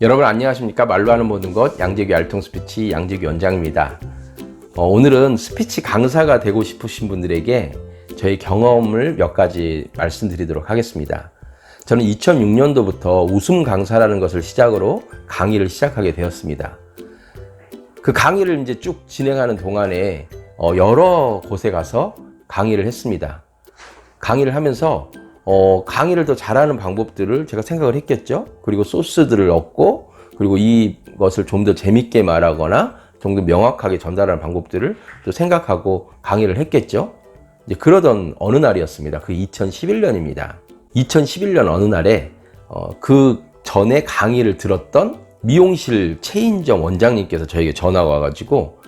여러분 안녕하십니까? 말로 하는 모든 것 양재규 알통 스피치 양재규 원장입니다. 어, 오늘은 스피치 강사가 되고 싶으신 분들에게 저희 경험을 몇 가지 말씀드리도록 하겠습니다. 저는 2006년도부터 웃음 강사라는 것을 시작으로 강의를 시작하게 되었습니다. 그 강의를 이제 쭉 진행하는 동안에 어, 여러 곳에 가서 강의를 했습니다. 강의를 하면서 어, 강의를 더 잘하는 방법들을 제가 생각을 했겠죠. 그리고 소스들을 얻고, 그리고 이것을 좀 더 재밌게 말하거나 좀 더 명확하게 전달하는 방법들을 또 생각하고 강의를 했겠죠. 이제 그러던 어느 날이었습니다. 그 2011년입니다. 2011년 어느 날에 어, 그 전에 강의를 들었던 미용실 최인정 원장님께서 저에게 전화가 와가지고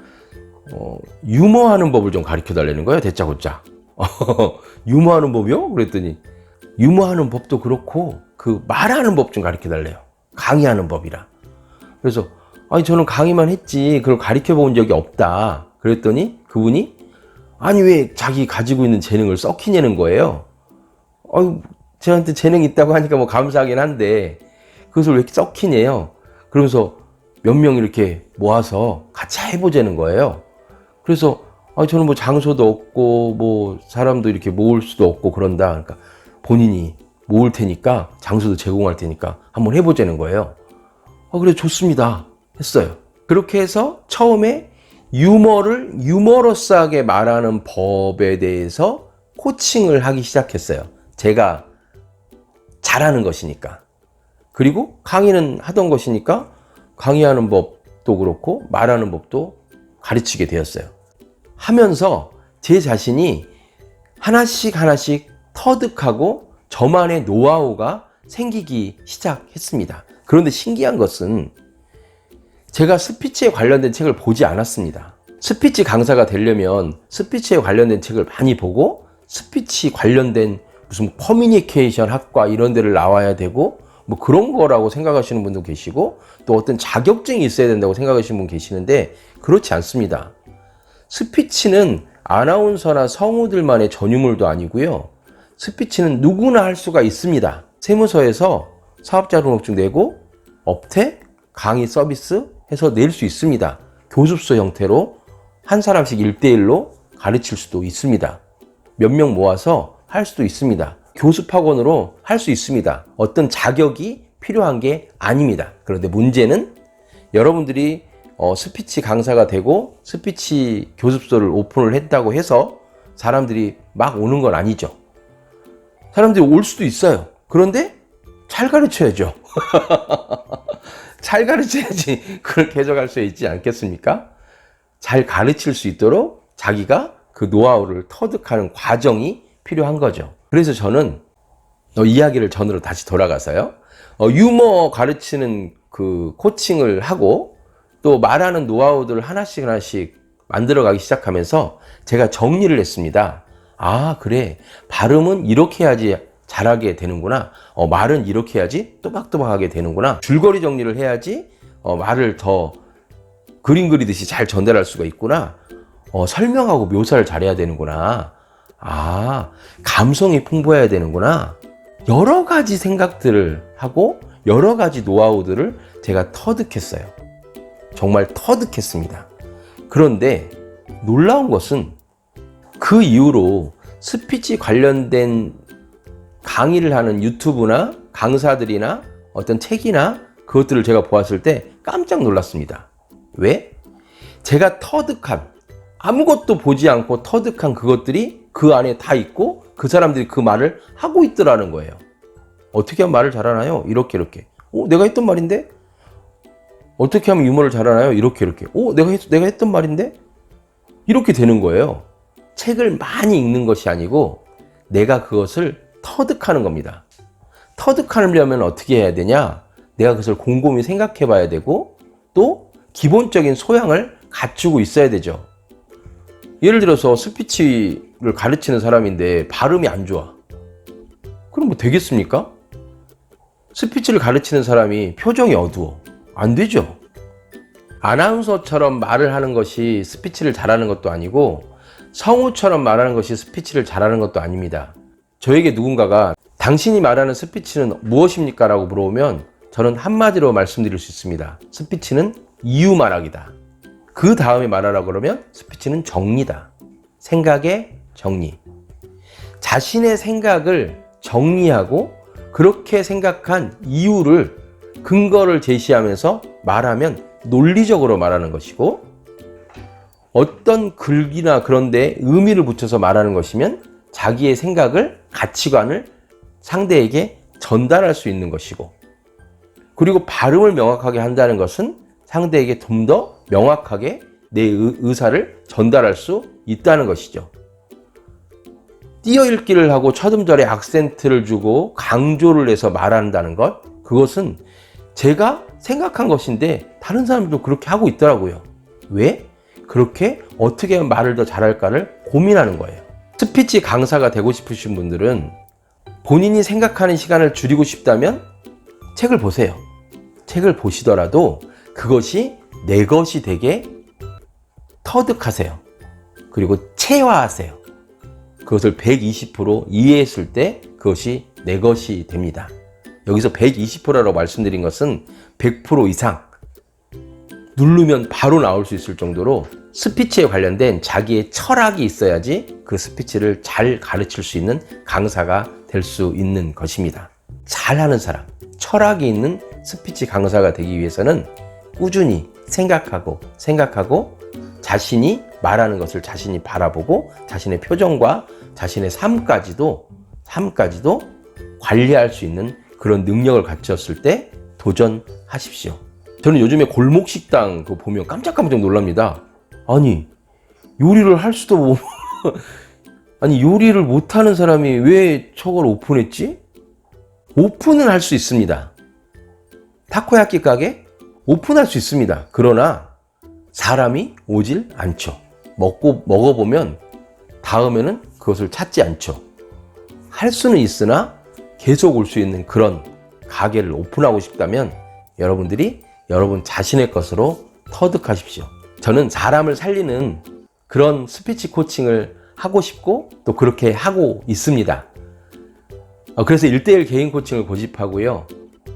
어, 유머하는 법을 좀 가르쳐 달라는 거예요. 대짜고짜. 유머하는 법이요? 그랬더니 유머하는 법도 그렇고 그 말하는 법 좀 가르쳐 달래요. 강의하는 법이라. 그래서 아니 저는 강의만 했지 그걸 가르쳐 본 적이 없다. 그랬더니 그분이 아니 왜 자기 가지고 있는 재능을 썩히냐는 거예요. 아유 저한테 재능 있다고 하니까 뭐 감사하긴 한데 그것을 왜 이렇게 썩히냐요. 그러면서 몇 명 이렇게 모아서 같이 해보자는 거예요. 그래서 아 저는 뭐 장소도 없고 뭐 사람도 이렇게 모을 수도 없고 그런다. 그러니까 본인이 모을 테니까 장소도 제공할 테니까 한번 해보자는 거예요. 어 그래 좋습니다 했어요. 그렇게 해서 처음에 유머를 유머러스하게 말하는 법에 대해서 코칭을 하기 시작했어요. 제가 잘하는 것이니까. 그리고 강의는 하던 것이니까 강의하는 법도 그렇고 말하는 법도 가르치게 되었어요. 하면서 제 자신이 하나씩 하나씩 터득하고 저만의 노하우가 생기기 시작했습니다. 그런데 신기한 것은 제가 스피치에 관련된 책을 보지 않았습니다. 스피치 강사가 되려면 스피치에 관련된 책을 많이 보고 스피치 관련된 무슨 커뮤니케이션 학과 이런 데를 나와야 되고 뭐 그런 거라고 생각하시는 분도 계시고 또 어떤 자격증이 있어야 된다고 생각하시는 분 계시는데 그렇지 않습니다. 스피치는 아나운서나 성우들만의 전유물도 아니고요. 스피치는 누구나 할 수가 있습니다. 세무서에서 사업자 등록증 내고 업태, 강의 서비스 해서 낼 수 있습니다. 교습소 형태로 한 사람씩 1대1로 가르칠 수도 있습니다. 몇 명 모아서 할 수도 있습니다. 교습학원으로 할 수 있습니다. 어떤 자격이 필요한 게 아닙니다. 그런데 문제는 여러분들이 어, 스피치 강사가 되고 스피치 교습소를 오픈을 했다고 해서 사람들이 막 오는 건 아니죠. 사람들이 올 수도 있어요. 그런데 잘 가르쳐야죠. 잘 가르쳐야지 그걸 개척할 수 있지 않겠습니까? 잘 가르칠 수 있도록 자기가 그 노하우를 터득하는 과정이 필요한 거죠. 그래서 저는 어, 이야기를 전으로 다시 돌아가서요. 어, 유머 가르치는 그 코칭을 하고 또 말하는 노하우들을 하나씩 하나씩 만들어가기 시작하면서 제가 정리를 했습니다. 아, 그래. 발음은 이렇게 해야지 잘하게 되는구나. 어, 말은 이렇게 해야지 또박또박하게 되는구나. 줄거리 정리를 해야지 어, 말을 더 그림 그리듯이 잘 전달할 수가 있구나. 어, 설명하고 묘사를 잘해야 되는구나. 아, 감성이 풍부해야 되는구나. 여러 가지 생각들을 하고 여러 가지 노하우들을 제가 터득했어요. 정말 터득했습니다. 그런데 놀라운 것은 그 이후로 스피치 관련된 강의를 하는 유튜브나 강사들이나 어떤 책이나 그것들을 제가 보았을 때 깜짝 놀랐습니다. 왜? 제가 터득한 아무것도 보지 않고 터득한 그것들이 그 안에 다 있고 그 사람들이 그 말을 하고 있더라는 거예요. 어떻게 하면 말을 잘하나요? 이렇게 이렇게. 어, 내가 했던 말인데? 어떻게 하면 유머를 잘하나요? 이렇게 이렇게. 어, 내가 했, 내가 했던 말인데? 이렇게 되는 거예요. 책을 많이 읽는 것이 아니고 내가 그것을 터득하는 겁니다. 터득하려면 어떻게 해야 되냐? 내가 그것을 곰곰이 생각해 봐야 되고 또 기본적인 소양을 갖추고 있어야 되죠. 예를 들어서 스피치를 가르치는 사람인데 발음이 안 좋아. 그럼 뭐 되겠습니까? 스피치를 가르치는 사람이 표정이 어두워. 안 되죠. 아나운서처럼 말을 하는 것이 스피치를 잘하는 것도 아니고 성우처럼 말하는 것이 스피치를 잘하는 것도 아닙니다. 저에게 누군가가 당신이 말하는 스피치는 무엇입니까? 라고 물어보면 저는 한마디로 말씀드릴 수 있습니다. 스피치는 이유 말하기다. 그 다음에 말하라 그러면 스피치는 정리다. 생각의 정리. 자신의 생각을 정리하고 그렇게 생각한 이유를 근거를 제시하면서 말하면 논리적으로 말하는 것이고 어떤 글이나 그런데 의미를 붙여서 말하는 것이면 자기의 생각을 가치관을 상대에게 전달할 수 있는 것이고 그리고 발음을 명확하게 한다는 것은 상대에게 좀 더 명확하게 내 의- 의사를 전달할 수 있다는 것이죠. 띄어읽기를 하고 첫 음절에 악센트를 주고 강조를 해서 말한다는 것 그것은 제가 생각한 것인데 다른 사람들도 그렇게 하고 있더라고요. 왜? 그렇게 어떻게 하면 말을 더 잘할까를 고민하는 거예요. 스피치 강사가 되고 싶으신 분들은 본인이 생각하는 시간을 줄이고 싶다면 책을 보세요. 책을 보시더라도 그것이 내 것이 되게 터득하세요. 그리고 체화하세요. 그것을 120% 이해했을 때 그것이 내 것이 됩니다. 여기서 120%라고 말씀드린 것은 100% 이상 누르면 바로 나올 수 있을 정도로 스피치에 관련된 자기의 철학이 있어야지 그 스피치를 잘 가르칠 수 있는 강사가 될 수 있는 것입니다. 잘하는 사람, 철학이 있는 스피치 강사가 되기 위해서는 꾸준히 생각하고 생각하고 자신이 말하는 것을 자신이 바라보고 자신의 표정과 자신의 삶까지도 삶까지도 관리할 수 있는 그런 능력을 갖췄을 때 도전하십시오. 저는 요즘에 골목 식당 그 보면 깜짝깜짝 놀랍니다. 아니 요리를 할 수도 못 아니 요리를 못하는 사람이 왜 저걸 오픈했지? 오픈은 할 수 있습니다. 타코야끼 가게 오픈할 수 있습니다. 그러나 사람이 오질 않죠. 먹고 먹어보면 다음에는 그것을 찾지 않죠. 할 수는 있으나 계속 올 수 있는 그런 가게를 오픈하고 싶다면 여러분들이 여러분 자신의 것으로 터득하십시오. 저는 사람을 살리는 그런 스피치 코칭을 하고 싶고 또 그렇게 하고 있습니다. 어, 그래서 1대1 개인 코칭을 고집하고요.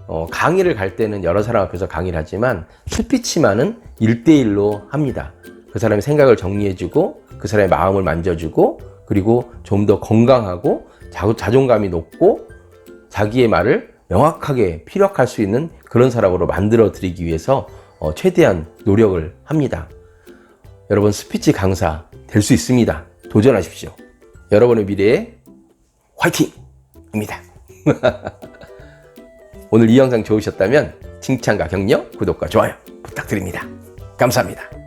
어, 강의를 갈 때는 여러 사람 앞에서 강의를 하지만 스피치만은 1대1로 합니다. 그 사람의 생각을 정리해주고 그 사람의 마음을 만져주고 그리고 좀 더 건강하고 자, 자존감이 높고 자기의 말을 명확하게 피력할 수 있는 그런 사람으로 만들어 드리기 위해서 어, 최대한 노력을 합니다. 여러분 스피치 강사 될 수 있습니다. 도전하십시오. 여러분의 미래에 화이팅입니다. 오늘 이 영상 좋으셨다면 칭찬과 격려, 구독과 좋아요 부탁드립니다. 감사합니다.